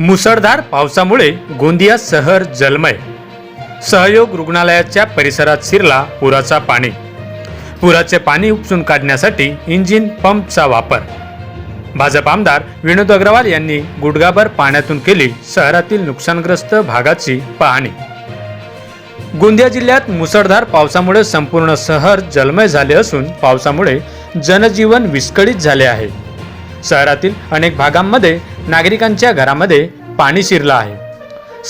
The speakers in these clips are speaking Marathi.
मुसळधार पावसामुळे गोंदिया शहर जलमय. सहयोग रुग्णालयाच्या परिसरात शिरला पुराचा पाणी. पुराचे पाणी उपसून काढण्यासाठी इंजिन पंपचा वापर. भाजप आमदार विनोद अग्रवाल यांनी गुडगाभर पाण्यातून केली शहरातील नुकसानग्रस्त भागाची पाहणी. गोंदिया जिल्ह्यात मुसळधार पावसामुळे संपूर्ण शहर जलमय झाले असून पावसामुळे जनजीवन विस्कळीत झाले आहे. शहरातील अनेक भागांमध्ये नागरिकांच्या घरामध्ये पाणी शिरलं आहे.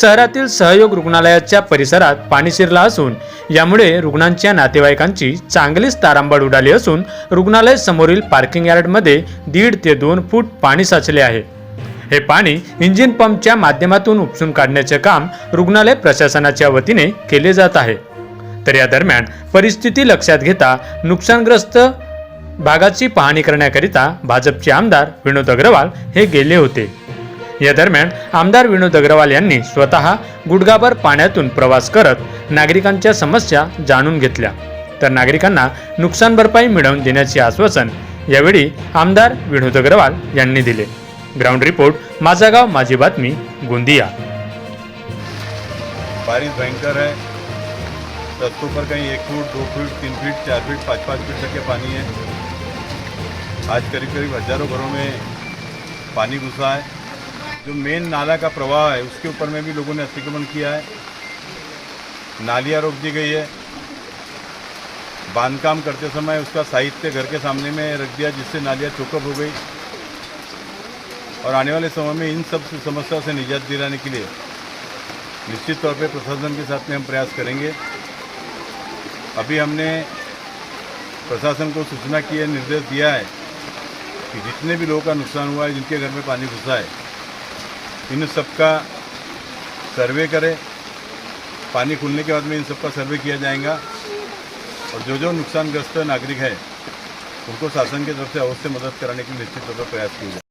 शहरातील सहयोग रुग्णालयाच्या परिसरात पाणी शिरलं असून यामुळे रुग्णांच्या नातेवाईकांची चांगलीच तारांबळ उडाली असून रुग्णालय समोरील पार्किंग यार्डमध्ये दीड ते दोन फूट पाणी साचले आहे. हे पाणी इंजिन पंपच्या माध्यमातून उपसून काढण्याचे काम रुग्णालय प्रशासनाच्या वतीने केले जात आहे. तर या दरम्यान परिस्थिती लक्षात घेता नुकसानग्रस्त भागाची पाहणी करण्याकरिता भाजपचे आमदार विनोद अग्रवाल हे गेले होते. या दरम्यान आमदार विनोद अग्रवाल यांनी स्वतः गुडगाभर पाण्यातून प्रवास करत नागरिकांच्या समस्या जाणून घेतल्या. तर नागरिकांना नुकसान भरपाई मिळवून देण्याचे आश्वासन यावेळी आमदार विनोद अग्रवाल यांनी दिले. ग्राउंड रिपोर्ट माझा गाव माझी बातमी गोंदिया. बारिश भयंकर है। रस्तों पर कहीं एक फीट दो फीट तीन फीट चार फीट पाँच पाँच फीट तक के पानी है। आज करीब करीब हज़ारों घरों में पानी घुसा है। जो मेन नाला का प्रवाह है, उसके ऊपर में भी लोगों ने अतिक्रमण किया है। नालियाँ रोक दी गई है। बांधकाम करते समय उसका साहित्य घर के सामने में रख दिया, जिससे नालियाँ चौकअप हो गई। और आने वाले समय में इन सब समस्याओं से निजात दिलाने के लिए निश्चित तौर पे प्रशासन के साथ में हम प्रयास करेंगे। अभी हमने प्रशासन को सूचना की है, निर्देश दिया है कि जितने भी लोगों का नुकसान हुआ है, जिनके घर में पानी घुसा है, इन सबका सर्वे करें। पानी खुलने के बाद में इन सबका सर्वे किया जाएगा। और जो जो नुकसानग्रस्त नागरिक है, उनको शासन की तरफ़ से अवश्य मदद कराने के लिए निश्चित तौर पर प्रयास किया जाए।